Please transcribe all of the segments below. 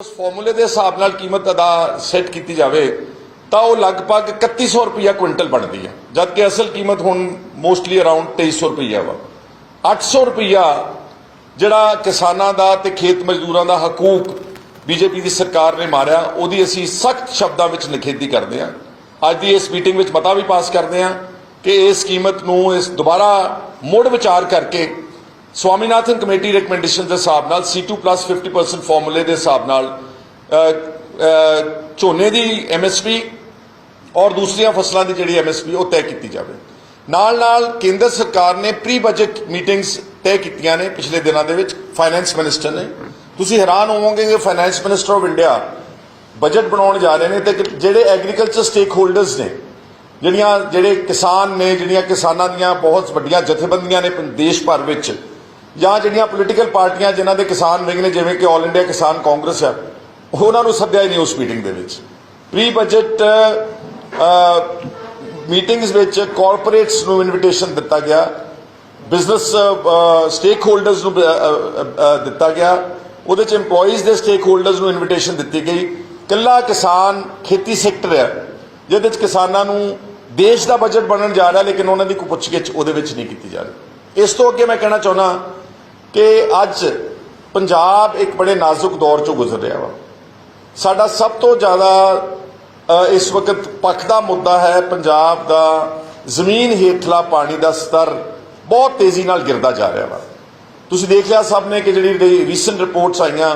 ਉਸ ਫਾਰਮੂਲੇ ਦੇ ਹਿਸਾਬ ਨਾਲ ਕੀਮਤ ਅਦਾ ਸੈੱਟ ਕੀਤੀ ਜਾਵੇ, ਤਾਂ ਉਹ ਲਗਭਗ 3100 ਰੁਪਿਆ ਕੁਇੰਟਲ ਬਣਦੀ ਹੈ, ਜਦ ਕਿ ਅਸਲ ਕੀਮਤ ਹੁਣ ਮੋਸਟਲੀ ਅਰਾਊਂਡ 2300 ਰੁਪਿਆ ਵਾ। 800 ਰੁਪਿਆ ਜਿਹੜਾ ਕਿਸਾਨਾਂ ਦਾ ਤੇ ਖੇਤ ਮਜ਼ਦੂਰਾਂ ਦਾ ਹਕੂਕ ਬੀਜੇਪੀ ਦੀ ਸਰਕਾਰ ਨੇ ਮਾਰਿਆ, ਉਹਦੀ ਅਸੀਂ ਸਖਤ ਸ਼ਬਦਾਂ ਵਿੱਚ ਨਿਖੇਧੀ ਕਰਦੇ ਹਾਂ। ਅੱਜ ਦੀ ਇਸ ਮੀਟਿੰਗ ਵਿੱਚ ਮਤਾ ਵੀ ਪਾਸ ਕਰਦੇ ਹਾਂ ਕਿ ਇਸ ਕੀਮਤ ਨੂੰ ਇਸ ਦੁਬਾਰਾ ਮੁੜ ਵਿਚਾਰ ਕਰਕੇ ਸਵਾਮੀਨਾਥਨ ਕਮੇਟੀ ਰეკਮੈਂਡੇਸ਼ਨ ਦੇ ਹਿਸਾਬ ਨਾਲ C2 50% ਫਾਰਮੂਲੇ ਦੇ ਹਿਸਾਬ ਨਾਲ ਅ, ਅ, ਝੋਨੇ ਦੀ MSP ਔਰ ਦੂਸਰੀਆਂ ਫਸਲਾਂ ਦੀ ਜਿਹੜੀ MSP ਉਹ ਤੈਅ ਕੀਤੀ ਜਾਵੇ। ਨਾਲ ਨਾਲ ਕੇਂਦਰ ਸਰਕਾਰ ਨੇ ਪ੍ਰੀ ਬਜਟ ਮੀਟਿੰਗਸ ਤੈਅ ਕੀਤੀਆਂ ਨੇ ਪਿਛਲੇ ਦਿਨਾਂ ਦੇ ਵਿੱਚ ਫਾਈਨੈਂਸ ਮਿਨਿਸਟਰ ਨੇ। ਤੁਸੀਂ ਹੈਰਾਨ ਹੋਵੋਗੇ ਕਿ finance minister of India budget ਬਣਾਉਣ ਜਾ ਰਹੇ ਨੇ ਤੇ ਜਿਹੜੇ ਐਗਰੀਕਲਚਰ ਸਟੇਕ ਹੋਲਡਰਸ ਨੇ ਜਿਹੜੀਆਂ ਜਿਹੜੇ ਕਿਸਾਨ ਨੇ ਜਿਹੜੀਆਂ ਕਿਸਾਨਾਂ ਦੀਆਂ ਬਹੁਤ ਵੱਡੀਆਂ ਜਥੇਬੰਦੀਆਂ ਨੇ ਦੇਸ਼ ਭਰ ਵਿੱਚ ਜਾਂ ਜਿਹੜੀਆਂ ਪੋਲੀਟੀਕਲ ਪਾਰਟੀਆਂ ਜਿਨ੍ਹਾਂ ਦੇ ਕਿਸਾਨ ਵਿੰਗ ਨੇ, ਜਿਵੇਂ ਕਿ ਆਲ ਇੰਡੀਆ ਕਿਸਾਨ ਕਾਂਗਰਸ ਹੈ, ਉਹਨਾਂ ਨੂੰ ਸੱਦਿਆ ਹੀ ਨਹੀਂ ਉਸ ਮੀਟਿੰਗ ਦੇ ਵਿੱਚ। ਪ੍ਰੀ ਬਜਟ ਮੀਟਿੰਗਸ ਵਿੱਚ ਕਾਰਪੋਰੇਟਸ ਨੂੰ ਇਨਵੀਟੇਸ਼ਨ ਦਿੱਤਾ ਗਿਆ ਬਿਜ਼ਨਸ ਸਟੇਕ ਹੋਲਡਰਸ ਨੂੰ ਦਿੱਤਾ ਗਿਆ, ਉਹਦੇ ਚ EMPLOYEES ਦੇ ਸਟੇਕ ਹੋਲਡਰਸ ਨੂੰ ਇਨਵੀਟੇਸ਼ਨ ਦਿੱਤੀ ਗਈ। ਕੱਲਾ ਕਿਸਾਨ ਖੇਤੀ ਸੈਕਟਰ ਹੈ, ਜਿਹਦੇ ਚ ਕਿਸਾਨਾਂ ਨੂੰ ਦੇਸ਼ ਦਾ ਬਜਟ ਬਣਨ ਜਾ ਰਿਹਾ, ਲੇਕਿਨ ਉਹਨਾਂ ਦੀ ਕੋਈ ਪੁੱਛਗਿੱਛ ਉਹਦੇ ਵਿੱਚ ਨਹੀਂ ਕੀਤੀ ਜਾ ਰਹੀ। ਇਸ ਤੋਂ ਅੱਗੇ ਮੈਂ ਕਹਿਣਾ ਚਾਹੁੰਦਾ ਕਿ ਅੱਜ ਪੰਜਾਬ ਇੱਕ ਬੜੇ ਨਾਜ਼ੁਕ ਦੌਰ ਚੋਂ ਗੁਜ਼ਰ ਰਿਹਾ ਵਾ। ਸਾਡਾ ਸਭ ਤੋਂ ਜ਼ਿਆਦਾ ਇਸ ਵਕਤ ਪੱਖ ਦਾ ਮੁੱਦਾ ਹੈ ਪੰਜਾਬ ਦਾ ਜ਼ਮੀਨ ਹੇਠਲਾ ਪਾਣੀ ਦਾ ਸਤਰ ਬਹੁਤ ਤੇਜ਼ੀ ਨਾਲ ਗਿਰਦਾ ਜਾ ਰਿਹਾ ਵਾ। ਤੁਸੀਂ ਦੇਖ ਲਿਆ ਸਭ ਨੇ ਕਿ ਜਿਹੜੀ ਰੀਸੈਂਟ ਰਿਪੋਰਟਸ ਆਈਆਂ,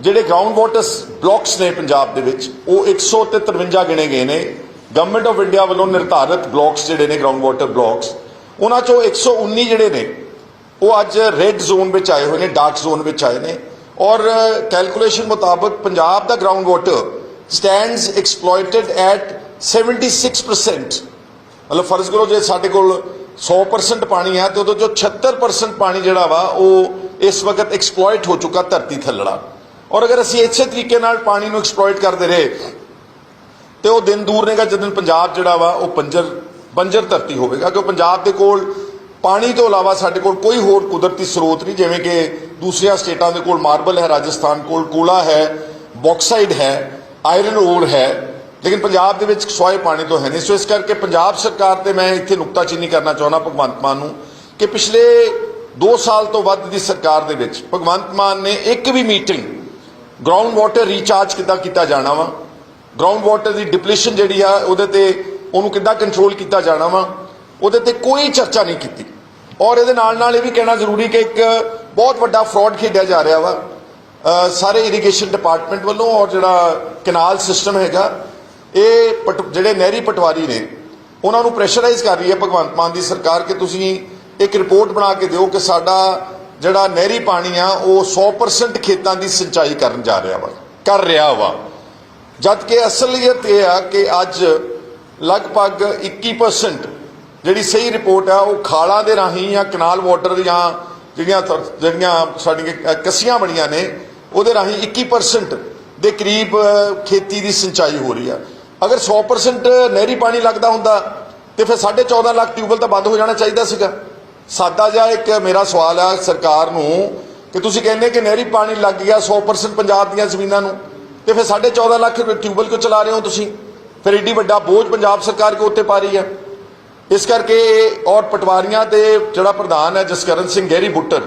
ਜਿਹੜੇ ਗਰਾਊਂਡ ਵਾਟਰ ਬਲੌਕਸ ਨੇ ਪੰਜਾਬ ਦੇ ਵਿੱਚ, ਉਹ 153 ਗਿਣੇ ਗਏ ਨੇ। ਗਵਰਨਮੈਂਟ ਆਫ ਇੰਡੀਆ ਵੱਲੋਂ ਨਿਰਧਾਰਿਤ ਬਲੌਕਸ ਜਿਹੜੇ ਨੇ ਗਰਾਊਂਡ ਵਾਟਰ ਬਲੌਕਸ ਉਹਨਾਂ ਚੋਂ 119 ਜਿਹੜੇ ਨੇ ਉਹ ਅੱਜ ਰੈੱਡ ਜ਼ੋਨ ਵਿੱਚ ਆਏ ਹੋਏ ਨੇ ਡਾਰਕ ਜ਼ੋਨ ਵਿੱਚ ਆਏ ਨੇ। ਔਰ ਕੈਲਕੂਲੇਸ਼ਨ ਮੁਤਾਬਕ ਪੰਜਾਬ ਦਾ ground water stands exploited at 76% ਮਤਲਬ ਫਰਜ਼ ਕਰੋ ਜੇ ਸਾਡੇ ਕੋਲ 100% ਪਾਣੀ ਹੈ, ਤੇ ਉਹਦੇ ਚੋਂ 76% ਪਾਣੀ ਜਿਹੜਾ ਵਾ, ਉਹ ਇਸ ਵਕਤ ਐਕਸਪਲੋਇਟ ਹੋ ਚੁੱਕਾ ਧਰਤੀ ਥੱਲੜਾ। ਔਰ ਅਗਰ ਅਸੀਂ ਇਸੇ ਤਰੀਕੇ ਨਾਲ ਪਾਣੀ ਨੂੰ ਐਕਸਪਲੋਇਟ ਕਰਦੇ ਰਹੇ, ਤੇ ਉਹ ਦਿਨ ਦੂਰ ਨੇਗਾ, ਜਦੋਂ ਪੰਜਾਬ ਜਿਹੜਾ ਵਾ, ਉਹ ਪੰਜਰ ਬੰਜਰ ਧਰਤੀ ਹੋਵੇਗਾ ਕਿਉਂ ਪੰਜਾਬ ਦੇ ਕੋਲ ਪਾਣੀ ਤੋਂ ਇਲਾਵਾ ਸਾਡੇ ਕੋਲ ਕੋਈ ਹੋਰ ਕੁਦਰਤੀ ਸਰੋਤ ਨਹੀਂ, ਜਿਵੇਂ ਕਿ ਦੂਸਰੀਆਂ ਸਟੇਟਾਂ ਦੇ ਕੋਲ ਮਾਰਬਲ ਹੈ, ਰਾਜਸਥਾਨ ਕੋਲ ਕੋਲਾ ਹੈ, ਬੌਕਸਾਈਡ ਹੈ, ਆਇਰਨ ਓਰ ਹੈ, ਲੇਕਿਨ ਪੰਜਾਬ ਦੇ ਵਿੱਚ ਸੋਏ ਪਾਣੀ ਤੋਂ ਹੈ ਨਹੀਂ। ਸੋ ਇਸ ਕਰਕੇ ਪੰਜਾਬ ਸਰਕਾਰ ਤੇ ਮੈਂ ਇੱਥੇ ਨੁਕਤਾਚੀਨੀ ਕਰਨਾ ਚਾਹੁੰਦਾ ਭਗਵੰਤ ਮਾਨ ਨੂੰ ਕਿ ਪਿਛਲੇ 2 ਸਾਲ ਤੋਂ ਵੱਧ ਦੀ ਸਰਕਾਰ ਦੇ ਵਿੱਚ ਭਗਵੰਤ ਮਾਨ ਨੇ ਇੱਕ ਵੀ ਮੀਟਿੰਗ ਗਰਾਊਂਡ ਵਾਟਰ ਰੀਚਾਰਜ ਕਿੱਦਾਂ ਕੀਤਾ ਜਾਣਾ ਵਾ? ਗਰਾਊਂਡ ਵਾਟਰ ਦੀ ਡਿਪਲੀਸ਼ਨ ਜਿਹੜੀ ਆ, ਉਹਦੇ ਤੇ ਉਹਨੂੰ ਕਿੱਦਾਂ ਕੰਟਰੋਲ ਕੀਤਾ ਜਾਣਾ ਵਾ? ਉਹਦੇ ਤੇ ਕੋਈ ਚਰਚਾ ਨਹੀਂ ਕੀਤੀ। ਔਰ ਇਹਦੇ ਨਾਲ ਨਾਲ ਇਹ ਵੀ ਕਹਿਣਾ ਜ਼ਰੂਰੀ ਕਿ ਇੱਕ ਬਹੁਤ ਵੱਡਾ ਫਰਾਡ ਖੇਡਿਆ ਜਾ ਰਿਹਾ ਵਾ। ਸਾਰੇ ਇਰੀਗੇਸ਼ਨ ਡਿਪਾਰਟਮੈਂਟ ਵੱਲੋਂ ਔਰ ਜਿਹੜਾ ਕਨਾਲ ਸਿਸਟਮ ਹੈਗਾ, ਇਹ ਪਟ- ਜਿਹੜੇ ਨਹਿਰੀ ਪਟਵਾਰੀ ਨੇ, ਉਹਨਾਂ ਨੂੰ ਪ੍ਰੈਸ਼ਰਾਈਜ਼ ਕਰ ਰਹੀ ਹੈ ਭਗਵੰਤ ਮਾਨ ਦੀ ਸਰਕਾਰ ਕਿ ਤੁਸੀਂ ਇੱਕ ਰਿਪੋਰਟ ਬਣਾ ਕੇ ਦਿਓ ਕਿ ਸਾਡਾ ਜਿਹੜਾ ਨਹਿਰੀ ਪਾਣੀ ਆ, ਉਹ 100% ਖੇਤਾਂ ਦੀ ਸਿੰਚਾਈ ਕਰਨ ਜਾ ਰਿਹਾ ਵਾ, ਕਰ ਰਿਹਾ ਵਾ। ਜਦ ਕਿ ਅਸਲੀਅਤ ਇਹ ਆ ਕਿ ਅੱਜ ਲਗਭਗ 21% ਜਿਹੜੀ ਸਹੀ ਰਿਪੋਰਟ ਆ ਉਹ ਖਾਲਾਂ ਦੇ ਰਾਹੀਂ ਜਾਂ ਕਨਾਲ ਵਾਟਰ ਜਾਂ ਜਿਹੜੀਆਂ ਜਿਹੜੀਆਂ ਸਾਡੀਆਂ ਅ, ਕੱਸੀਆਂ ਬਣੀਆਂ ਨੇ ਉਹਦੇ ਰਾਹੀਂ 21% ਦੇ ਕਰੀਬ ਖੇਤੀ ਦੀ ਸਿੰਚਾਈ ਹੋ ਰਹੀ ਆ। ਅਗਰ 100% ਨਹਿਰੀ ਪਾਣੀ ਲੱਗਦਾ ਹੁੰਦਾ ਤੇ ਫਿਰ 14.5 ਲੱਖ ਟਿਊਬਲ ਤਾਂ ਬੰਦ ਹੋ ਜਾਣਾ ਚਾਹੀਦਾ ਸੀਗਾ। ਸਾਦਾ ਜਿਹਾ ਇੱਕ ਮੇਰਾ ਸਵਾਲ ਆ ਸਰਕਾਰ ਨੂੰ ਕਿ ਤੁਸੀਂ ਕਹਿੰਦੇ ਕਿ ਨਹਿਰੀ ਪਾਣੀ ਲੱਗ ਗਿਆ 100% ਪੰਜਾਬ ਦੀਆਂ ਜ਼ਮੀਨਾਂ ਨੂੰ ਤੇ ਫਿਰ 14.5 ਲੱਖ ਟਿਊਬਲ ਕਿਉਂ ਚਲਾ ਰਹੇ ਹੋ ਤੁਸੀਂ? ਫਿਰ ਏਡੀ ਵੱਡਾ ਬੋਝ ਪੰਜਾਬ ਸਰਕਾਰ ਕੋ ਉੱਤੇ ਪਾ ਰਹੀ ਹੈ ਇਸ ਕਰਕੇ ਔਰ ਪਟਵਾਰੀਆਂ ਤੇ ਜਿਹੜਾ ਪ੍ਰਧਾਨ ਹੈ ਜਸਕਰਨ ਸਿੰਘ ਗਹਿਰੀ ਬੁੱਟਰ,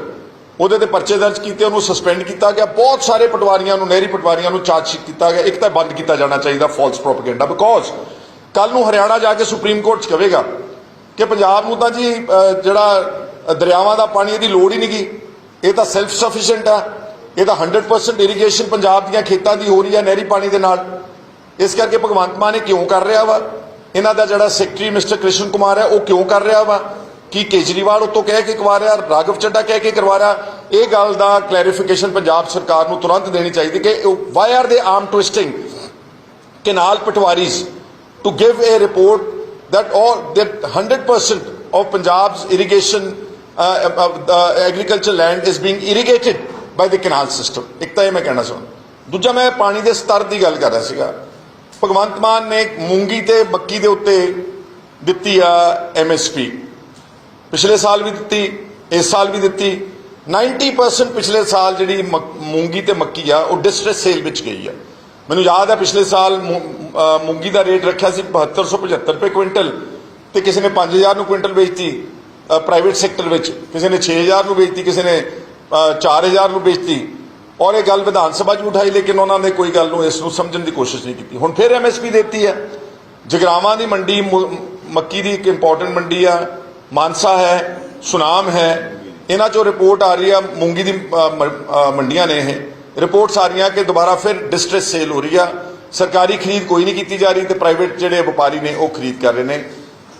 ਉਹਦੇ ਤੇ ਪਰਚੇ ਦਰਜ ਕੀਤੇ, ਉਹਨੂੰ ਸਸਪੈਂਡ ਕੀਤਾ ਗਿਆ। ਬਹੁਤ ਸਾਰੇ ਪਟਵਾਰੀਆਂ ਨੂੰ, ਨਹਿਰੀ ਪਟਵਾਰੀਆਂ ਨੂੰ ਚਾਰਜ ਕੀਤਾ ਗਿਆ। ਇੱਕ ਤਾਂ ਬੰਦ ਕੀਤਾ ਜਾਣਾ ਚਾਹੀਦਾ ਫਾਲਸ ਪ੍ਰੋਪਗੈਂਡਾ ਬਿਕੋਜ਼ ਕੱਲ ਨੂੰ ਹਰਿਆਣਾ ਜਾ ਕੇ ਸੁਪਰੀਮ ਕੋਰਟ 'ਚ ਕਹੇਗਾ ਕਿ ਪੰਜਾਬ ਨੂੰ ਤਾਂ ਜੀ ਜਿਹੜਾ ਦਰਿਆਵਾਂ ਦਾ ਪਾਣੀ ਇਹਦੀ ਲੋੜ ਹੀ ਨਹੀਂ ਗੀ। ਇਹ ਤਾਂ ਸੈਲਫ ਸਫੀਸ਼ੀਐਂਟ ਆ। ਇਹ ਤਾਂ 100% ਇਰੀਗੇਸ਼ਨ ਪੰਜਾਬ ਦੀਆਂ ਖੇਤਾਂ ਦੀ ਹੋ ਰਹੀ ਹੈ ਨਹਿਰੀ ਪਾਣੀ ਦੇ ਨਾਲ। ਇਸ ਕਰਕੇ ਭਗਵੰਤ ਮਾਨ ਇਹ ਕਿਉਂ ਕਰ ਰਿਹਾ ਵਾ? ਇਹਨਾਂ ਦਾ ਜਿਹੜਾ ਸੈਕਟਰੀ ਮਿਸਟਰ ਕ੍ਰਿਸ਼ਨ ਕੁਮਾਰ ਹੈ ਉਹ ਕਿਉਂ ਕਰ ਰਿਹਾ ਵਾ? ਕੀ ਕੇਜਰੀਵਾਲ ਉਤੋਂ ਕਹਿ ਕੇ ਕਰਵਾ ਰਿਹਾ? ਰਾਘਵ ਚੱਡਾ ਕਹਿ ਕੇ ਕਰਵਾ ਰਿਹਾ? ਇਹ ਗੱਲ ਦਾ ਕਲੈਰੀਫਿਕੇਸ਼ਨ ਪੰਜਾਬ ਸਰਕਾਰ ਨੂੰ ਤੁਰੰਤ ਦੇਣੀ ਚਾਹੀਦੀ ਕਿ why are the arm twisting canal patawaris to give a report that all that 100% of Punjab's irrigation uh, uh, uh, agricultural land is being irrigated by the canal system. ਇੱਕ ਤਾਂ ਇਹ ਮੈਂ ਕਹਿਣਾ ਚਾਹੁੰਦਾ। ਦੂਜਾ ਮੈਂ ਪਾਣੀ ਦੇ ਸਤਰ ਦੀ ਗੱਲ ਕਰ ਰਿਹਾ ਸੀਗਾ। ਭਗਵੰਤ ਮਾਨ ਨੇ ਮੂੰਗੀ ਤੇ ਮੱਕੀ ਦੇ ਉੱਤੇ ਦਿੱਤੀ ਆ ਐਮਐਸਪੀ ਪਿਛਲੇ ਸਾਲ ਵੀ ਦਿੱਤੀ ਇਸ ਸਾਲ ਵੀ ਦਿੱਤੀ। 90% ਪਿਛਲੇ ਸਾਲ ਜਿਹੜੀ ਮਕ- ਮੂੰਗੀ ਤੇ ਮੱਕੀ ਆ ਉਹ ਡਿਸਟ੍ਰੈਸ ਸੇਲ ਵਿੱਚ ਗਈ ਆ। ਮੈਨੂੰ ਯਾਦ ਹੈ ਪਿਛਲੇ ਸਾਲ ਮੂ- ਮੂੰਗੀ ਦਾ ਰੇਟ ਰੱਖਿਆ ਸੀ 7275 ਰੁਪਏ ਕੁਇੰਟਲ ਤੇ ਕਿਸੇ ਨੇ 5000 ਨੂੰ ਕੁਇੰਟਲ ਵੇਚਤੀ ਪ੍ਰਾਈਵੇਟ ਸੈਕਟਰ ਵਿੱਚ। ਕਿਸੇ ਨੇ 6000 ਨੂੰ ਵੇਚਤੀ ਕਿਸੇ ਨੇ ਅਹ, 4000 ਨੂੰ ਵੇਚਤੀ। ਔਰ ਇਹ ਗੱਲ ਵਿਧਾਨ ਸਭਾ 'ਚ ਵੀ ਉਠਾਈ, ਲੇਕਿਨ ਉਹਨਾਂ ਨੇ ਕੋਈ ਗੱਲ ਨੂੰ ਇਸ ਨੂੰ ਸਮਝਣ ਦੀ ਕੋਸ਼ਿਸ਼ ਨਹੀਂ ਕੀਤੀ। ਹੁਣ ਫਿਰ ਐਮਐਸਪੀ ਦਿੱਤੀ ਹੈ। ਜਗਰਾਵਾਂ ਦੀ ਮੰਡੀ, ਮੁ- ਮੱਕੀ ਦੀ ਇੱਕ ਇੰਪੋਰਟੈਂਟ ਮੰਡੀ ਆ, ਮਾਨਸਾ ਹੈ, ਸੁਨਾਮ ਹੈ। ਇਹਨਾਂ ਚੋਂ ਰਿਪੋਰਟ ਆ ਰਹੀ ਆ, ਮੂੰਗੀ ਦੀ ਮੰਡੀਆਂ ਨੇ ਇਹ। ਰਿਪੋਰਟਸ ਆ ਰਹੀਆਂ ਕਿ ਦੁਬਾਰਾ ਫਿਰ ਡਿਸਟ੍ਰੈਸ ਸੇਲ ਹੋ ਰਹੀ ਆ। ਸਰਕਾਰੀ ਖਰੀਦ ਕੋਈ ਨਹੀਂ ਕੀਤੀ ਜਾ ਰਹੀ ਤੇ ਪ੍ਰਾਈਵੇਟ ਜਿਹੜੇ ਵਪਾਰੀ ਨੇ ਉਹ ਖਰੀਦ ਕਰ ਰਹੇ ਨੇ।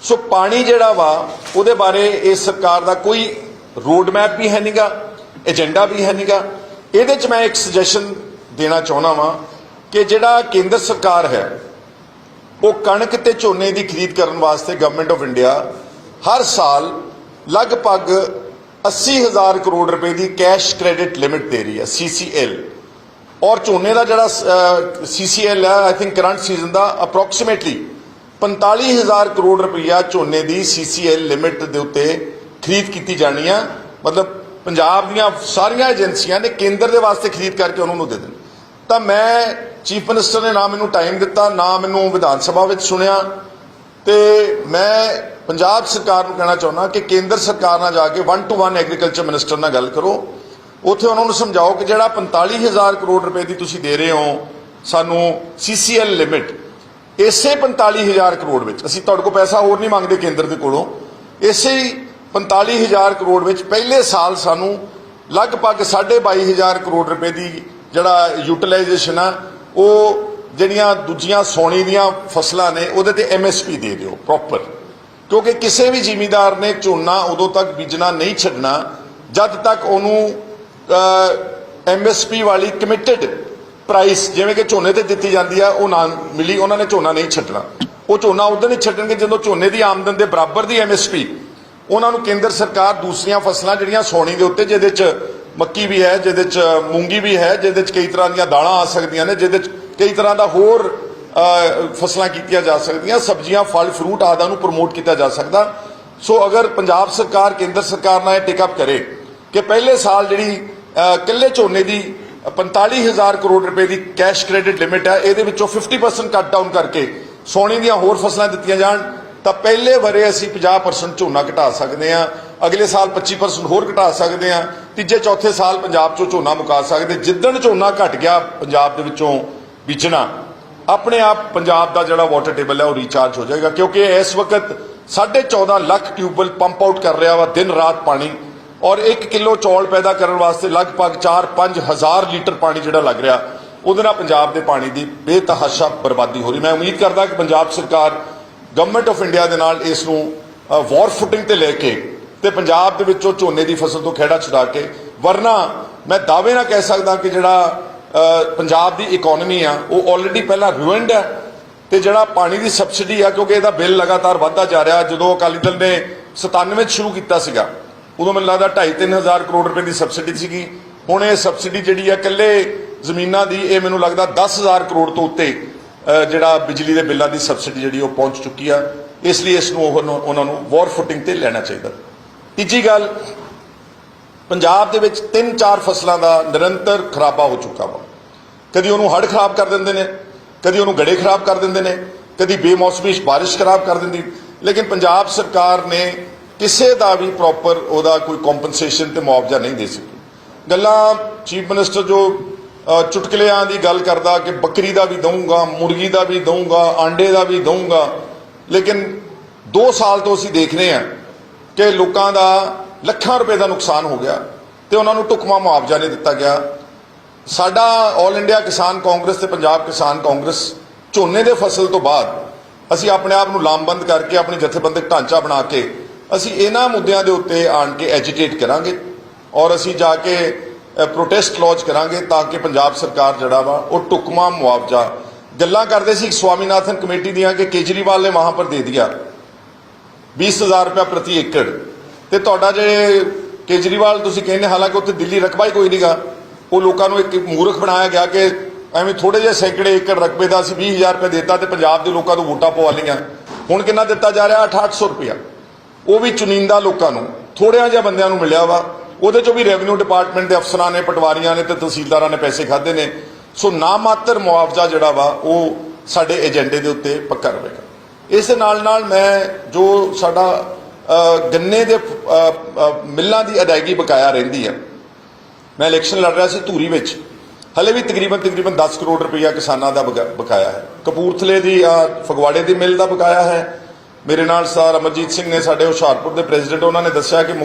ਸੋ ਪਾਣੀ ਜਿਹੜਾ ਵਾ, ਉਹਦੇ ਬਾਰੇ ਇਸ ਸਰਕਾਰ ਦਾ ਕੋਈ ਰੋਡ ਮੈਪ ਵੀ ਹੈ ਨਹੀਂਗਾ ਏਜੰਡਾ ਵੀ ਹੈ ਨਹੀਂਗਾ ਇਹਦੇ 'ਚ ਮੈਂ ਇੱਕ ਸੁਜੈਸ਼ਨ ਦੇਣਾ ਚਾਹੁੰਦਾ ਵਾਂ ਕਿ ਜਿਹੜਾ ਕੇਂਦਰ ਸਰਕਾਰ ਹੈ, ਉਹ ਕਣਕ ਤੇ ਝੋਨੇ ਦੀ ਖਰੀਦ ਕਰਨ ਵਾਸਤੇ ਗਵਰਨਮੈਂਟ ਆਫ ਇੰਡੀਆ ਹਰ ਸਾਲ ਲਗਭਗ 80000 ਕਰੋੜ ਰੁਪਏ ਦੀ ਕੈਸ਼ ਕ੍ਰੈਡਿਟ ਲਿਮਿਟ ਦੇ ਰਹੀ ਹੈ CCL ਔਰ ਝੋਨੇ ਦਾ ਜਿਹੜਾ CCL ਹੈ ਆਈ ਥਿੰਕ ਕਰੰਟ ਸੀਜ਼ਨ ਦਾ ਅਪਰੋਕਸੀਮੇਟਲੀ 45000 ਕਰੋੜ ਰੁਪਈਆ ਝੋਨੇ ਦੀ CCL ਲਿਮਿਟ ਦੇ ਉੱਤੇ ਖਰੀਦ ਕੀਤੀ ਜਾਣੀ ਆ ਮਤਲਬ ਪੰਜਾਬ ਦੀਆਂ ਸਾਰੀਆਂ ਏਜੰਸੀਆਂ ਨੇ ਕੇਂਦਰ ਦੇ ਵਾਸਤੇ ਖਰੀਦ ਕਰਕੇ ਉਹਨਾਂ ਨੂੰ ਦੇ ਦੇਣੀ ਤਾਂ ਮੈਂ ਚੀਫ ਮਿਨਿਸਟਰ ਨੇ ਨਾ ਮੈਨੂੰ ਟਾਈਮ ਦਿੱਤਾ, ਨਾ ਮੈਨੂੰ ਵਿਧਾਨ ਸਭਾ ਵਿੱਚ ਸੁਣਿਆ ਤੇ ਮੈਂ ਪੰਜਾਬ ਸਰਕਾਰ ਨੂੰ ਕਹਿਣਾ ਚਾਹੁੰਦਾ ਕਿ ਕੇਂਦਰ ਸਰਕਾਰ ਨਾਲ ਜਾ ਕੇ 1 ਟੂ 1 ਐਗਰੀਕਲਚਰ ਮਿਨਿਸਟਰ ਨਾਲ ਗੱਲ ਕਰੋ। ਉੱਥੇ ਉਹਨਾਂ ਨੂੰ ਸਮਝਾਓ ਕਿ ਜਿਹੜਾ 45000 ਕਰੋੜ ਰੁਪਏ ਦੀ ਤੁਸੀਂ ਦੇ ਰਹੇ ਹੋ, ਸਾਨੂੰ CCL ਲਿਮਿਟ ਇਸੇ 45000 ਕਰੋੜ ਵਿੱਚ ਅਸੀਂ ਤੁਹਾਡੇ ਕੋਲ ਪੈਸਾ ਹੋਰ ਨਹੀਂ ਮੰਗਦੇ ਕੇਂਦਰ ਦੇ ਕੋਲੋਂ, ਇਸੇ 45000 ਕਰੋੜ ਵਿੱਚ ਪਹਿਲੇ ਸਾਲ ਸਾਨੂੰ ਲਗਭਗ 22500 ਕਰੋੜ ਰੁਪਏ ਦੀ ਜਿਹੜਾ ਯੂਟਿਲਾਈਜੇਸ਼ਨ ਆ, ਉਹ ਜਿਹੜੀਆਂ ਦੂਜੀਆਂ ਸੋਨੀ ਦੀਆਂ ਫਸਲਾਂ ਨੇ, ਉਹਦੇ ਤੇ ਐਮਐਸਪੀ ਦੇ ਦਿਓ ਪ੍ਰੋਪਰ ਕਿਉਂਕਿ ਕਿਸੇ ਵੀ ਜ਼ਿਮੀਂਦਾਰ ਨੇ ਝੋਨਾ ਉਦੋਂ ਤੱਕ ਬੀਜਣਾ ਨਹੀਂ ਛੱਡਣਾ, ਜਦ ਤੱਕ ਉਹਨੂੰ ਐਮਐਸਪੀ ਵਾਲੀ ਕਮਿਟਡ ਪ੍ਰਾਈਸ ਜਿਵੇਂ ਕਿ ਝੋਨੇ ਤੇ ਦਿੱਤੀ ਜਾਂਦੀ ਆ, ਉਹ ਨਾ ਮਿਲੀ, ਉਹਨਾਂ ਨੇ ਝੋਨਾ ਨਹੀਂ ਛੱਡਣਾ। ਉਹ ਝੋਨਾ ਉਦੋਂ ਨਹੀਂ ਛੱਡਣਗੇ ਜਦੋਂ ਝੋਨੇ ਦੀ ਆਮਦਨ ਦੇ ਬਰਾਬਰ ਦੀ ਐਮਐਸਪੀ ਉਹਨਾਂ ਨੂੰ ਕੇਂਦਰ ਸਰਕਾਰ ਦੂਸਰੀਆਂ ਫਸਲਾਂ ਜਿਹੜੀਆਂ ਸੋਣੀ ਦੇ ਉੱਤੇ ਜਿਹਦੇ ਚ ਮੱਕੀ ਵੀ ਹੈ ਜਿਹਦੇ ਚ ਮੂੰਗੀ ਵੀ ਹੈ ਜਿਹਦੇ ਚ ਕਈ ਤਰ੍ਹਾਂ ਦੀਆਂ ਦਾਲਾਂ ਆ ਸਕਦੀਆਂ ਨੇ ਜਿਹਦੇ ਚ ਕਈ ਤਰ੍ਹਾਂ ਦਾ ਹੋਰ ਫਸਲਾਂ ਕੀਤੀਆਂ ਜਾ ਸਕਦੀਆਂ ਸਬਜ਼ੀਆਂ ਫਲ ਫਰੂਟ ਆਦਿ ਨੂੰ ਪ੍ਰਮੋਟ ਕੀਤਾ ਜਾ ਸਕਦਾ। ਸੋ ਅਗਰ ਪੰਜਾਬ ਸਰਕਾਰ ਕੇਂਦਰ ਸਰਕਾਰ ਨਾਲ ਇਹ ਟਿਕਅਪ ਕਰੇ ਕਿ ਪਹਿਲੇ ਸਾਲ ਜਿਹੜੀ ਅ, ਇਕੱਲੇ ਝੋਨੇ ਦੀ 45000 ਕਰੋੜ ਰੁਪਏ ਦੀ ਕੈਸ਼ ਕ੍ਰੈਡਿਟ ਲਿਮਿਟ ਹੈ ਇਹਦੇ ਵਿੱਚੋਂ 50% ਕੱਟ ਡਾਊਨ ਕਰਕੇ ਸੋਨੇ ਦੀਆਂ ਹੋਰ ਫਸਲਾਂ ਦਿੱਤੀਆਂ ਜਾਣ ਤਾਂ ਪਹਿਲੇ ਵਰੇ ਅਸੀਂ 50% ਝੋਨਾ ਘਟਾ ਸਕਦੇ ਹਾਂ, ਅਗਲੇ ਸਾਲ 25% ਹੋਰ ਘਟਾ ਸਕਦੇ ਹਾਂ, ਤੀਜੇ, ਚੌਥੇ ਸਾਲ ਪੰਜਾਬ ਚੋਂ ਝੋਨਾ ਮੁਕਾ ਸਕਦੇ, ਜਿੱਦਣ ਝੋਨਾ ਘਟ ਗਿਆ ਪੰਜਾਬ ਦੇ ਵਿੱਚੋਂ ਬੀਜਣਾ, ਆਪਣੇ ਆਪ ਪੰਜਾਬ ਦਾ ਜਿਹੜਾ ਵਾਟਰ ਟੇਬਲ ਹੈ ਉਹ ਰੀਚਾਰਜ ਹੋ ਜਾਏਗਾ, ਕਿਉਂਕਿ ਇਸ ਵਕਤ 14.5 ਲੱਖ ਟਿਊਬਵੈਲ ਪੰਪ ਆਊਟ ਕਰ ਰਿਹਾ ਵਾ ਦਿਨ ਰਾਤ ਪਾਣੀ, ਔਰ 1 ਕਿਲੋ ਚੌਲ ਪੈਦਾ ਕਰਨ ਵਾਸਤੇ ਲਗਭਗ 4-5 ਹਜ਼ਾਰ ਲੀਟਰ ਪਾਣੀ ਜਿਹੜਾ ਲੱਗ ਰਿਹਾ, ਉਹਦੇ ਨਾਲ ਪੰਜਾਬ ਦੇ ਪਾਣੀ ਦੀ ਬੇਤਹਾਸ਼ਾ ਬਰਬਾਦੀ ਹੋ ਰਹੀ। ਮੈਂ ਉਮੀਦ ਕਰਦਾ ਕਿ ਪੰਜਾਬ ਸਰਕਾਰ ਗਵਰਨਮੈਂਟ ਆਫ ਇੰਡੀਆ ਦੇ ਨਾਲ ਇਸ ਨੂੰ ਵਾਰ ਫੁਟਿੰਗ ਤੇ ਲੈ ਕੇ ਤੇ ਪੰਜਾਬ ਦੇ ਵਿੱਚੋਂ ਝੋਨੇ ਦੀ ਫਸਲ ਤੋਂ ਖੇੜਾ ਛੁਡਾ ਕੇ, ਵਰਨਾ ਮੈਂ ਦਾਅਵੇ ਨਾਲ ਕਹਿ ਸਕਦਾ ਕਿ ਜਿਹੜਾ ਪੰਜਾਬ ਦੀ ਇਕਨੋਮੀ ਆ, ਉਹ ਆਲਰੇਡੀ ਪਹਿਲਾਂ ਰੂਇੰਡ ਹੈ ਤੇ ਜਿਹੜਾ ਪਾਣੀ ਦੀ ਸਬਸਿਡੀ ਆ, ਕਿਉਂਕਿ ਇਹਦਾ ਬਿੱਲ ਲਗਾਤਾਰ ਵੱਧਦਾ ਜਾ ਰਿਹਾ, ਜਦੋਂ ਅਕਾਲੀ ਦਲ ਨੇ 97 'ਚ ਸ਼ੁਰੂ ਕੀਤਾ ਸੀਗਾ, ਉਦੋਂ ਮੈਨੂੰ ਲੱਗਦਾ 2.5 ਹਜ਼ਾਰ ਕਰੋੜ ਰੁਪਏ ਦੀ ਸਬਸਿਡੀ ਸੀਗੀ, ਹੁਣ ਇਹ ਸਬਸਿਡੀ ਜਿਹੜੀ ਆ ਇਕੱਲੇ ਜ਼ਮੀਨਾਂ ਦੀ, ਇਹ ਮੈਨੂੰ ਲੱਗਦਾ 10000 ਕਰੋੜ ਤੋਂ ਉੱਤੇ ਜਿਹੜਾ ਬਿਜਲੀ ਦੇ ਬਿੱਲਾਂ ਦੀ ਸਬਸਿਡੀ ਜਿਹੜੀ ਉਹ ਪਹੁੰਚ ਚੁੱਕੀ ਆ, ਇਸ ਲਈ ਇਸ ਨੂੰ ਉਹ- ਉਹਨਾਂ ਨੂੰ ਵਾਰ ਫੁੱਟਿੰਗ ਤੇ ਲੈਣਾ ਚਾਹੀਦਾ। ਤੀਜੀ ਗੱਲ, ਪੰਜਾਬ ਦੇ ਵਿੱਚ ਤਿੰਨ ਚਾਰ ਫਸਲਾਂ ਦਾ ਨਿਰੰਤਰ ਖਰਾਬਾ ਹੋ ਚੁੱਕਾ ਵਾ। ਕਦੀ ਉਹਨੂੰ ਹੜ੍ਹ ਖਰਾਬ ਕਰ ਦਿੰਦੇ ਨੇ, ਕਦੀ ਉਹਨੂੰ ਗੜੇ ਖਰਾਬ ਕਰ ਦਿੰਦੇ ਨੇ, ਕਦੀ ਬੇਮੌਸਮੀ ਬਾਰਿਸ਼ ਖਰਾਬ ਕਰ ਦਿੰਦੀ। ਲੇਕਿਨ ਪੰਜਾਬ ਸਰਕਾਰ ਨੇ ਕਿਸੇ ਦਾ ਵੀ ਪ੍ਰੋਪਰ ਉਹਦਾ ਕੋਈ ਕੰਪਨਸੇਸ਼ਨ ਤੇ ਮੁਆਵਜ਼ਾ ਨਹੀਂ ਦੇ ਸਕੀ। ਗੱਲਾਂ ਚੀਫ ਮਿਨਿਸਟਰ ਜੋ ਚੁਟਕਲਿਆਂ ਦੀ ਗੱਲ ਕਰਦਾ ਕਿ ਬੱਕਰੀ ਦਾ ਵੀ ਦਊਂਗਾ, ਮੁਰਗੀ ਦਾ ਵੀ ਦਊਂਗਾ, ਆਂਡੇ ਦਾ ਵੀ ਦਊਂਗਾ। ਲੇਕਿਨ 2 ਸਾਲ ਤੋਂ ਅਸੀਂ ਦੇਖ ਰਹੇ ਹਾਂ ਕਿ ਲੋਕਾਂ ਦਾ ਲੱਖਾਂ ਰੁਪਏ ਦਾ ਨੁਕਸਾਨ ਹੋ ਗਿਆ ਤੇ ਉਹਨਾਂ ਨੂੰ ਟੁਕਮਾ ਮੁਆਵਜ਼ਾ ਨਹੀਂ ਦਿੱਤਾ ਗਿਆ। ਸਾਡਾ ਆਲ ਇੰਡੀਆ ਕਿਸਾਨ ਕਾਂਗਰਸ ਤੇ ਪੰਜਾਬ ਕਿਸਾਨ ਕਾਂਗਰਸ ਝੋਨੇ ਦੇ ਫਸਲ ਤੋਂ ਬਾਅਦ ਅਸੀਂ ਆਪਣੇ ਆਪ ਨੂੰ ਲਾਮਬੰਦ ਕਰਕੇ ਆਪਣੀ ਜਥੇਬੰਦਕ ਢਾਂਚਾ ਬਣਾ ਕੇ ਅਸੀਂ ਇਹਨਾਂ ਮੁੱਦਿਆਂ ਦੇ ਉੱਤੇ ਆਣ ਕੇ ਐਜੀਟੇਟ ਕਰਾਂਗੇ ਔਰ ਅਸੀਂ ਜਾ ਕੇ ਪ੍ਰੋਟੈਸਟ ਲੌਂਚ ਕਰਾਂਗੇ ਤਾਂ ਕਿ ਪੰਜਾਬ ਸਰਕਾਰ ਜਿਹੜਾ ਵਾ, ਉਹ ਟੁਕਮਾ ਮੁਆਵਜ਼ਾ ਗੱਲਾਂ ਕਰਦੇ ਸੀ ਸਵਾਮੀਨਾਥਨ ਕਮੇਟੀ ਦੀਆਂ ਕਿ ਕੇਜਰੀਵਾਲ ਨੇ ਵਹਾਂ ਪਰ ਦੇ ਦਿਆ। 20000 ਰੁਪਏ ਪ੍ਰਤੀ ਏਕੜ। ਤੇ ਤੁਹਾਡਾ ਜਿਹੜੇ ਕੇਜਰੀਵਾਲ ਤੁਸੀਂ ਕਹਿੰਦੇ, ਹਾਲਾਂਕਿ ਉੱਥੇ ਦਿੱਲੀ ਰਕਬਾ ਹੀ ਕੋਈ ਨਹੀਂਗਾ ਉਹ ਲੋਕਾਂ ਨੂੰ ਇੱਕ ਮੂਰਖ ਬਣਾਇਆ ਗਿਆ ਕਿ ਐਵੇਂ ਥੋੜੇ ਜਿਹੇ ਸੈਂਕੜੇ ਏਕੜ ਰਕਬੇ ਦਾ ਅਸੀਂ 20000 ਰੁਪਏ ਦਿੱਤਾ ਤੇ ਪੰਜਾਬ ਦੇ ਲੋਕਾਂ ਨੂੰ ਵੋਟਾਂ ਪਵਾ ਲਈਆਂ। ਹੁਣ ਕਿੰਨਾ ਦਿੱਤਾ ਜਾ ਰਿਹਾ? 8-800 ਰੁਪਇਆ। ਉਹ ਵੀ ਚੁਣਿੰਦਾ ਲੋਕਾਂ ਨੂੰ। ਥੋੜਿਆਂ ਜਿਹਾ ਬੰਦਿਆਂ ਨੂੰ ਮਿਲਿਆ ਵਾ। ਉਹਦੇ ਚੋਂ ਵੀ ਰੈਵਨਿਊ ਡਿਪਾਰਟਮੈਂਟ ਦੇ ਅਫਸਰਾਂ ਨੇ ਪਟਵਾਰੀਆਂ ਨੇ ਤੇ ਤਹਿਸੀਲਦਾਰਾਂ ਨੇ ਪੈਸੇ ਖਾਦੇ ਨੇ। ਸੋ ਨਾਮਾਤਰ ਮੁਆਵਜ਼ਾ ਜਿਹੜਾ ਵਾ ਉਹ ਸਾਡੇ ਏਜੰਡੇ ਦੇ ਉੱਤੇ ਪੱਕਾ ਰਹੇਗਾ। ਇਸ ਦੇ ਨਾਲ ਨਾਲ ਮੈਂ ਜੋ ਸਾਡਾ ਗੰਨੇ ਦੇ ਮਿੱਲਾਂ ਦੀ ਅਦਾਇਗੀ ਬਕਾਇਆ ਰਹਿੰਦੀ ਹੈ ਮੈਂ ਇਲੈਕਸ਼ਨ ਲੜ ਰਿਹਾ ਸੀ ਧੂਰੀ ਵਿੱਚ। ਹਲੇ ਵੀ ਤਕਰੀਬਨ ਤਕਰੀਬਨ 10 ਕਰੋੜ ਰੁਪਈਆ ਕਿਸਾਨਾਂ ਦਾ ਬਕਾਇਆ ਹੈ। ਕਪੂਰਥਲੇ ਦੀ ਆਹ, ਫਗਵਾੜੇ ਦੀ ਮਿਲ ਦਾ ਬਕਾਇਆ ਹੈ। ਮੇਰੇ ਨਾਲ ਸਰ ਅਮਰਜੀਤ ਸਿੰਘ ਨੇ ਸਾਡੇ ਹੁਸ਼ਿਆਰਪੁਰ ਦੇ ਪ੍ਰੈਜ਼ੀਡੈਂਟ ਉਹਨਾਂ ਨੇ ਦੱਸਿਆ ਕਿ